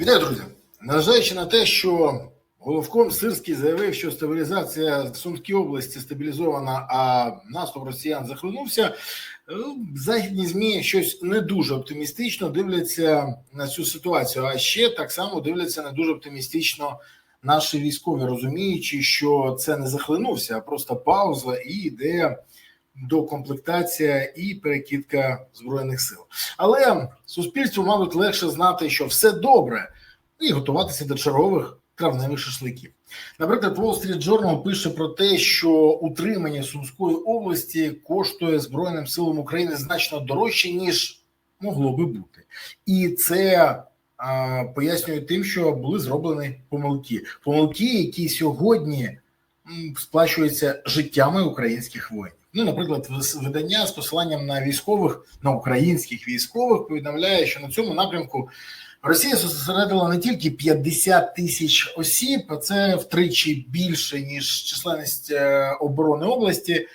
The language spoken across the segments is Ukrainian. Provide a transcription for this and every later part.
Вітаю, друзі. Незважаючи на те, що головком Сирський заявив, що стабілізація в Сумській області стабілізована, а наступ росіян захлинувся, е, західні змі щось не дуже оптимістично дивляться на цю ситуацію. А ще так само дивляться не дуже оптимістично наші військові, розуміючи, що це не захлинувся, а просто пауза і йде докомплектація і перекидка збройних сил. Але суспільству, мабуть, легше знати, що все добре, і готуватися до чергових травневих шашликів. Наприклад, Wall Street Journal пише про те, що утримання Сумської області коштує Збройним силам України значно дорожче, ніж могло би бути, і це а, пояснює тим, що були зроблені помилки. Помилки, які сьогодні сплачуються життями українських воїнів. Ну, наприклад, видання з посиланням на військових, на українських військових повідомляє, що на цьому напрямку Росія зосередила не тільки 50 тисяч осіб, а це втричі більше ніж численність е, оборони області,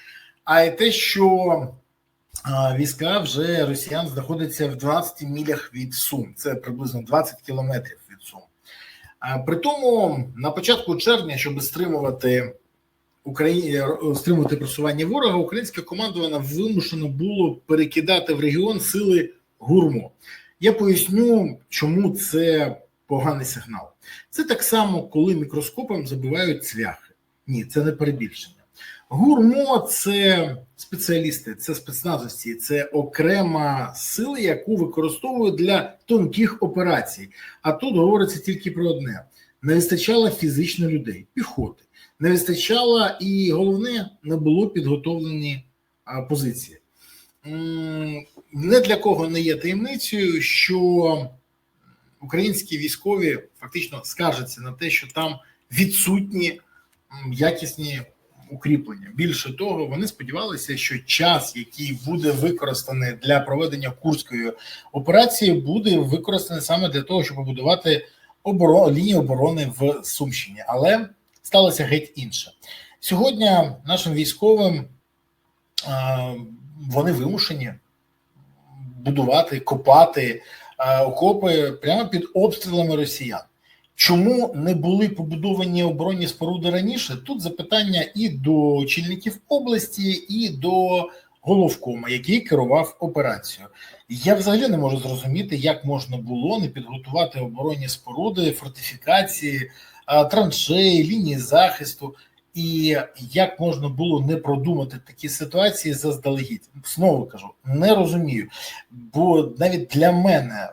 а й те, що війська вже росіян знаходяться в 12 мілях від Сум. Це приблизно 20 кілометрів від Сум. При тому на початку червня, щоб стримувати Україні стримувати просування ворога, українське командування вимушено було перекидати в регіон сили гурмо. Я поясню, чому це поганий сигнал. Це так само, коли мікроскопом забивають цвяхи. Ні, це не перебільшення. Гурмо це спеціалісти, це спецназовці, це окрема сила, яку використовують для тонких операцій. А тут говориться тільки про одне: не вистачало фізично людей, піхоти, не вистачало, і головне, не було підготовлені позиції. Не для кого не є таємницею, що українські військові фактично скаржаться на те, що там відсутні якісні укріплення. Більше того, вони сподівалися, що час, який буде використаний для проведення курської операції, буде використаний саме для того, щоб побудувати оборо... лінію оборони в Сумщині. Але сталося геть інше. Сьогодні нашим військовим вони вимушені будувати, копати окопи прямо під обстрілами росіян. Чому не були побудовані оборонні споруди раніше? Тут запитання і до очільників області, і до головкома, який керував операцією. Я взагалі не можу зрозуміти, як можна було не підготувати оборонні споруди, фортифікації, траншеї, лінії захисту. І як можна було не продумати такі ситуації заздалегідь? Знову кажу, не розумію. Бо навіть для мене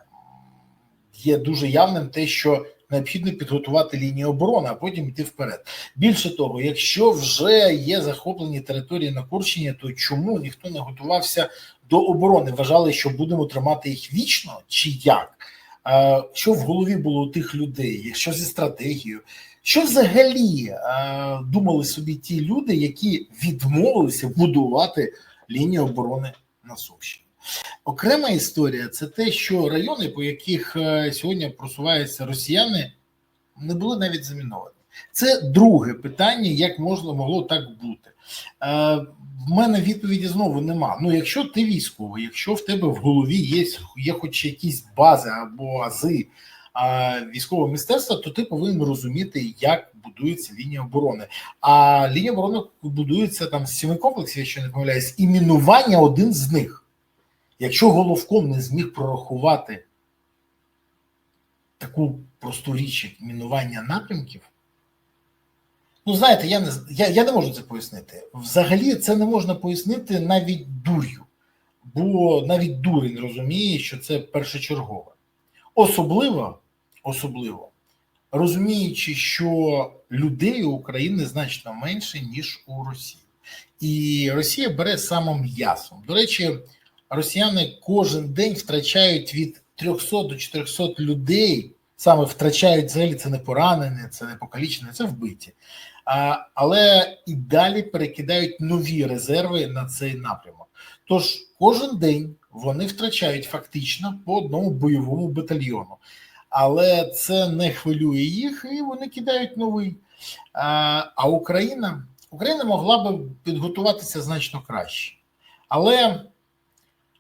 є дуже явним те, що необхідно підготувати лінію оборони, а потім йти вперед. Більше того, якщо вже є захоплені території на Курщині, то чому ніхто не готувався до оборони? Вважали, що будемо тримати їх вічно, чи як? Що в голові було у тих людей? Що зі стратегією? Що взагалі е, думали собі ті люди, які відмовилися будувати лінію оборони на Сумщині? Окрема історія це те, що райони, по яких е, сьогодні просуваються росіяни, не були навіть заміновані. Це друге питання, як можна могло так бути. Е, в мене відповіді знову нема. Ну, якщо ти військовий, якщо в тебе в голові є, є хоч якісь бази або ази а, військового міністерства, то ти повинен розуміти, як будується лінія оборони. А лінія оборони будується там з сіми комплексів, якщо не помиляюсь, і мінування один з них. Якщо головком не зміг прорахувати таку просту річ, як мінування напрямків, ну знаєте, я не я, я не можу це пояснити. Взагалі, це не можна пояснити навіть дур'ю, бо навіть дурень розуміє, що це першочергове. Особливо, особливо розуміючи, що людей у України значно менше, ніж у Росії. І Росія бере саме м'ясом. До речі, росіяни кожен день втрачають від 300 до 400 людей. Саме втрачають взагалі це не поранені, це не покалічені, це вбиті. Але і далі перекидають нові резерви на цей напрямок. Тож кожен день вони втрачають фактично по одному бойовому батальйону. Але це не хвилює їх, і вони кидають новий. А, а Україна Україна могла би підготуватися значно краще. Але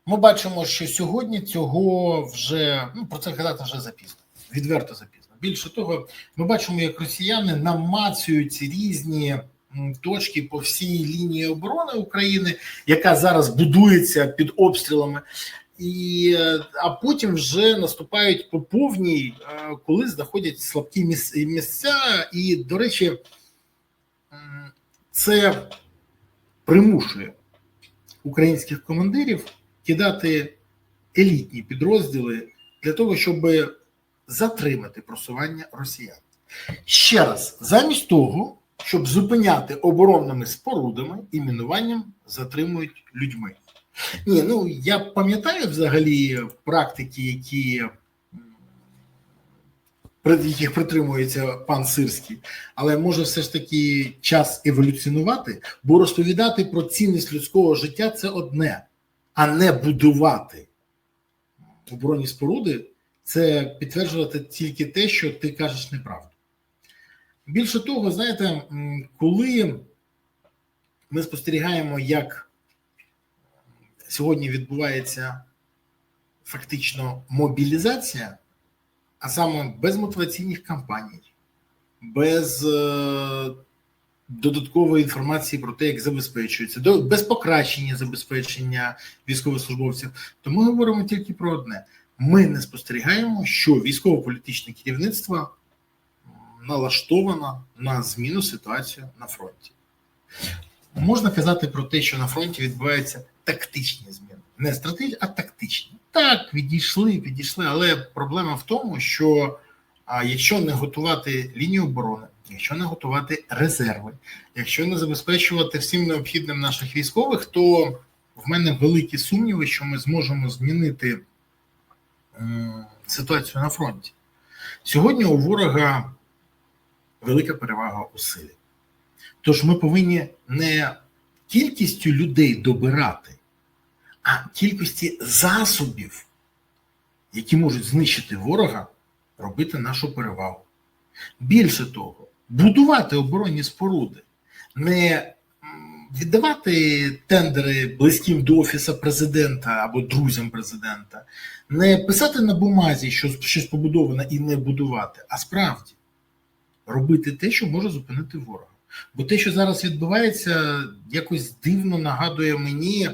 ми бачимо, що сьогодні цього вже ну про це казати вже запізно. відверто запізно. Більше того, ми бачимо, як росіяни намацюють різні точки по всій лінії оборони України, яка зараз будується під обстрілами. І, е, а потім вже наступають по повній, е, коли знаходять слабкі місця. І, до речі, це примушує українських командирів кидати елітні підрозділи для того, щоб затримати просування росіян. Ще раз, замість того, щоб зупиняти оборонними спорудами і мінуванням, затримують людьми. Ні, ну я пам'ятаю взагалі практики, які яких притримується пан Сирський, але може все ж таки час еволюціонувати, бо розповідати про цінність людського життя це одне, а не будувати оборонні споруди це підтверджувати тільки те, що ти кажеш неправду. Більше того, знаєте, коли ми спостерігаємо, як сьогодні відбувається фактично мобілізація, а саме без мотиваційних кампаній, без е, додаткової інформації про те, як забезпечується, без покращення забезпечення військовослужбовців, то ми говоримо тільки про одне: ми не спостерігаємо, що військово-політичне керівництво налаштовано на зміну ситуації на фронті. Можна казати про те, що на фронті відбуваються тактичні зміни, не стратегічні, а тактичні. Так, відійшли, відійшли, але проблема в тому, що а, якщо не готувати лінію оборони, якщо не готувати резерви, якщо не забезпечувати всім необхідним наших військових, то в мене великі сумніви, що ми зможемо змінити ситуацію на фронті. Сьогодні у ворога велика перевага у силі. Тож ми повинні не кількістю людей добирати, а кількості засобів, які можуть знищити ворога, робити нашу перевагу. Більше того, будувати оборонні споруди, не віддавати тендери близьким до офісу президента або друзям президента, не писати на бумазі, що щось побудоване і не будувати, а справді робити те, що може зупинити ворога. Бо те, що зараз відбувається, якось дивно нагадує мені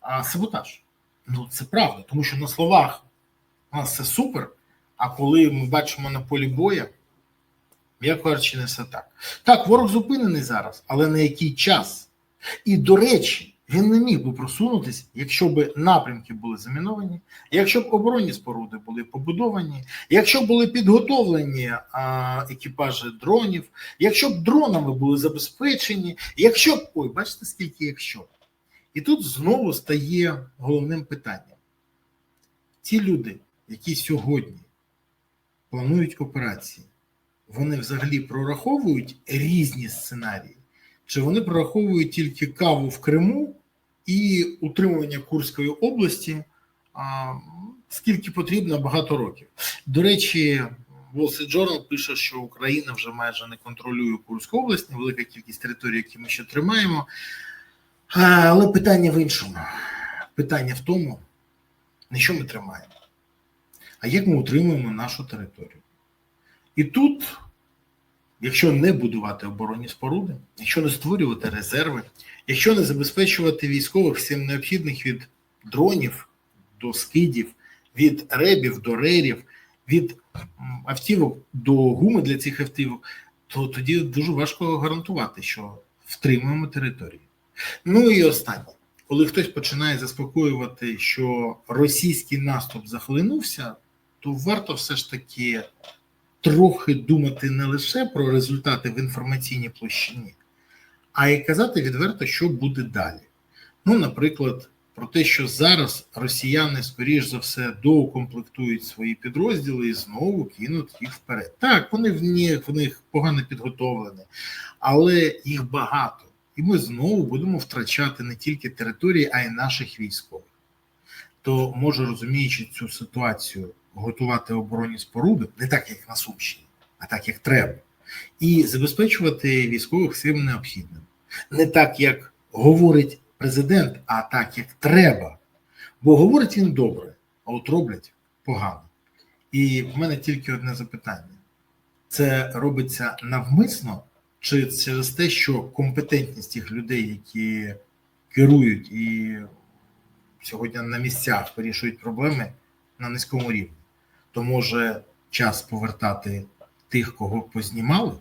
а, саботаж. Ну, це правда, тому що на словах у нас все супер, а коли ми бачимо на полі боя, м'яко кажучи, не все так. Так, ворог зупинений зараз, але на який час? І, до речі, він не міг би просунутися, якщо б напрямки були заміновані, якщо б оборонні споруди були побудовані, якщо б були підготовлені а, екіпажі дронів, якщо б дронами були забезпечені, якщо б ой, бачите, скільки якщо. І тут знову стає головним питанням: ті люди, які сьогодні планують операції, вони взагалі прораховують різні сценарії, чи вони прораховують тільки каву в Криму і утримування Курської області, а, скільки потрібно багато років. До речі, Wall Street Journal пише, що Україна вже майже не контролює Курську область, невелика кількість територій, які ми ще тримаємо. Але питання в іншому. Питання в тому, не що ми тримаємо, а як ми утримуємо нашу територію. І тут, якщо не будувати оборонні споруди, якщо не створювати резерви, якщо не забезпечувати військових всім необхідних від дронів до скидів, від ребів до рерів, від автівок до гуми для цих автівок, то тоді дуже важко гарантувати, що втримуємо територію. Ну і останнє, коли хтось починає заспокоювати, що російський наступ захлинувся, то варто все ж таки трохи думати не лише про результати в інформаційній площині, а й казати відверто, що буде далі. Ну, наприклад, про те, що зараз росіяни, скоріш за все, доукомплектують свої підрозділи і знову кинуть їх вперед. Так, вони в них, в них погано підготовлені, але їх багато. І ми знову будемо втрачати не тільки території, а й наших військових. То може розуміючи цю ситуацію, готувати оборонні споруди не так, як на Сумщині, а так, як треба, і забезпечувати військових всім необхідним. Не так, як говорить президент, а так, як треба. Бо говорить він добре, а от роблять погано. І в мене тільки одне запитання: це робиться навмисно, чи через те, що компетентність тих людей, які керують і сьогодні на місцях вирішують проблеми на низькому рівні, то може час повертати тих, кого познімали,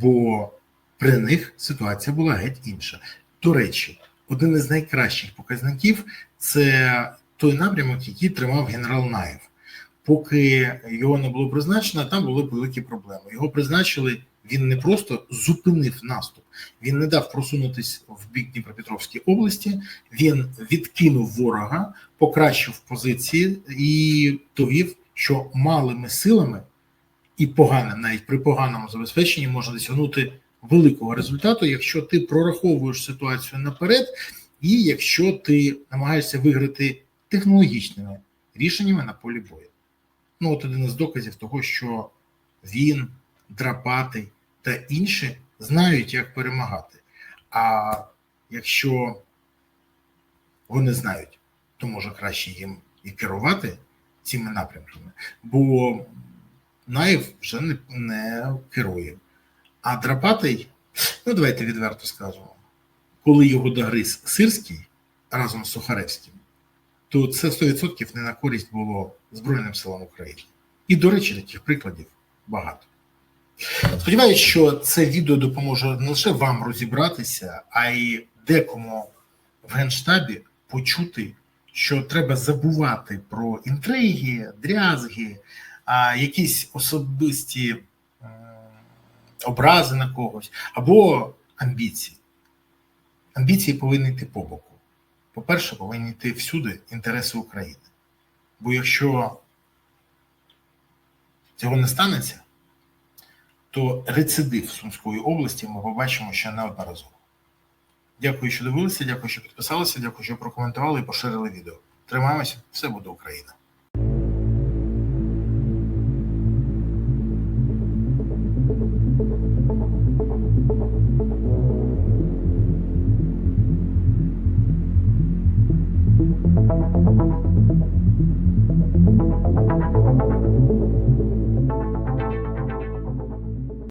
бо при них ситуація була геть інша. До речі, один із найкращих показників це той напрямок, який тримав генерал Наєв. Поки його не було призначено, там були великі проблеми. Його призначили. Він не просто зупинив наступ, він не дав просунутися в бік Дніпропетровської області. Він відкинув ворога, покращив позиції і довів, що малими силами і поганим, навіть при поганому забезпеченні, можна досягнути великого результату, якщо ти прораховуєш ситуацію наперед, і якщо ти намагаєшся виграти технологічними рішеннями на полі бою. Ну, от один із доказів того, що він, драпатий та інші знають, як перемагати. А якщо вони знають, то може краще їм і керувати цими напрямками, бо Наїв вже не, не керує. А драпатий, ну давайте відверто скажемо, коли його догриз Сирський разом з Сухаревським, то це 100% не на користь було Збройним силам України. І, до речі, таких прикладів багато. Сподіваюсь, що це відео допоможе не лише вам розібратися, а й декому в Генштабі почути, що треба забувати про інтриги, дрязги, а якісь особисті образи на когось або амбіції. Амбіції повинні йти по боку. По-перше, повинні йти всюди інтереси України. Бо якщо цього не станеться, то рецидив Сумської області ми побачимо ще неодноразово. Дякую, що дивилися, дякую, що підписалися, дякую, що прокоментували і поширили відео. Тримаємося, все буде Україна!